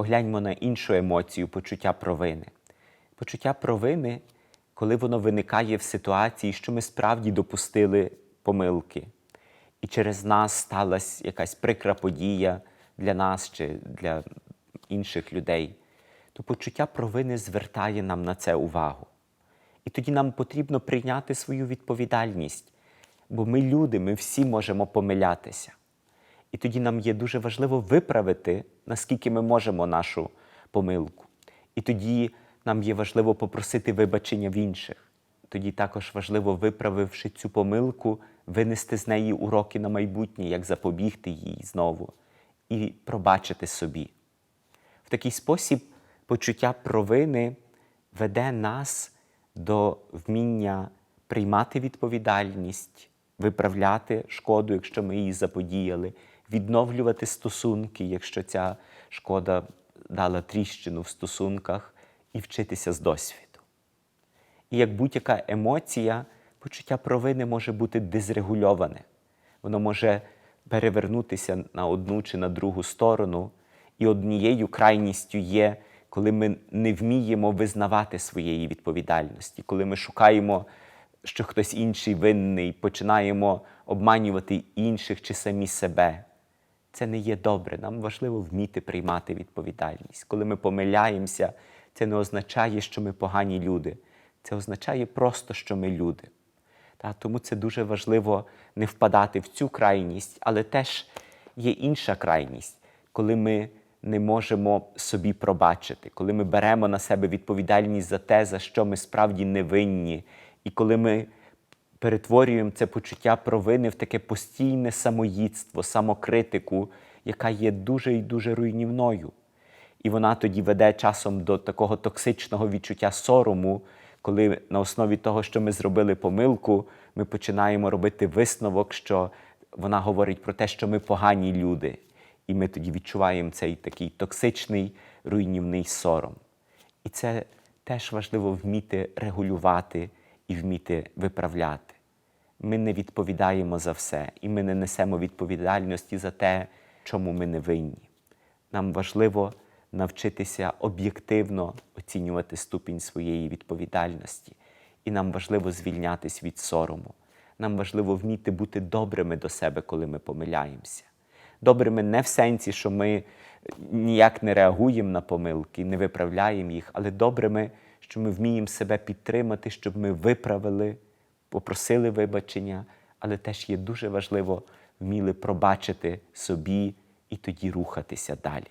Погляньмо на іншу емоцію почуття провини. Почуття провини, коли воно виникає в ситуації, що ми справді допустили помилки, і через нас сталася якась прикра подія для нас чи для інших людей, то почуття провини звертає нам на це увагу. І тоді нам потрібно прийняти свою відповідальність, бо ми люди, ми всі можемо помилятися. І тоді нам є дуже важливо виправити, наскільки ми можемо нашу помилку. І тоді нам є важливо попросити вибачення в інших. Тоді також важливо, виправивши цю помилку, винести з неї уроки на майбутнє, як запобігти їй знову, і пробачити собі. В такий спосіб почуття провини веде нас до вміння приймати відповідальність, виправляти шкоду, якщо ми її заподіяли, відновлювати стосунки, якщо ця шкода дала тріщину в стосунках, і вчитися з досвіду. І як будь-яка емоція, почуття провини може бути дезрегульоване. Воно може перевернутися на одну чи на другу сторону. І однією крайністю є, коли ми не вміємо визнавати своєї відповідальності, коли ми шукаємо, що хтось інший винний, починаємо обманювати інших чи самі себе. Це не є добре. Нам важливо вміти приймати відповідальність. Коли ми помиляємося, це не означає, що ми погані люди. Це означає просто, що ми люди. Тому це дуже важливо не впадати в цю крайність, але теж є інша крайність, коли ми не можемо собі пробачити, коли ми беремо на себе відповідальність за те, за що ми справді не винні, і коли ми перетворюємо це почуття провини в таке постійне самоїдство, самокритику, яка є дуже і дуже руйнівною. І вона тоді веде часом до такого токсичного відчуття сорому, коли на основі того, що ми зробили помилку, ми починаємо робити висновок, що вона говорить про те, що ми погані люди. І ми тоді відчуваємо цей такий токсичний руйнівний сором. І це теж важливо вміти регулювати і вміти виправляти. Ми не відповідаємо за все, і ми не несемо відповідальності за те, чому ми не винні. Нам важливо навчитися об'єктивно оцінювати ступінь своєї відповідальності, і нам важливо звільнятись від сорому. Нам важливо вміти бути добрими до себе, коли ми помиляємося. Добрими не в сенсі, що ми ніяк не реагуємо на помилки, не виправляємо їх, але добрими, що ми вміємо себе підтримати, щоб ми виправили, попросили вибачення, але теж є дуже важливо вміли пробачити собі і тоді рухатися далі.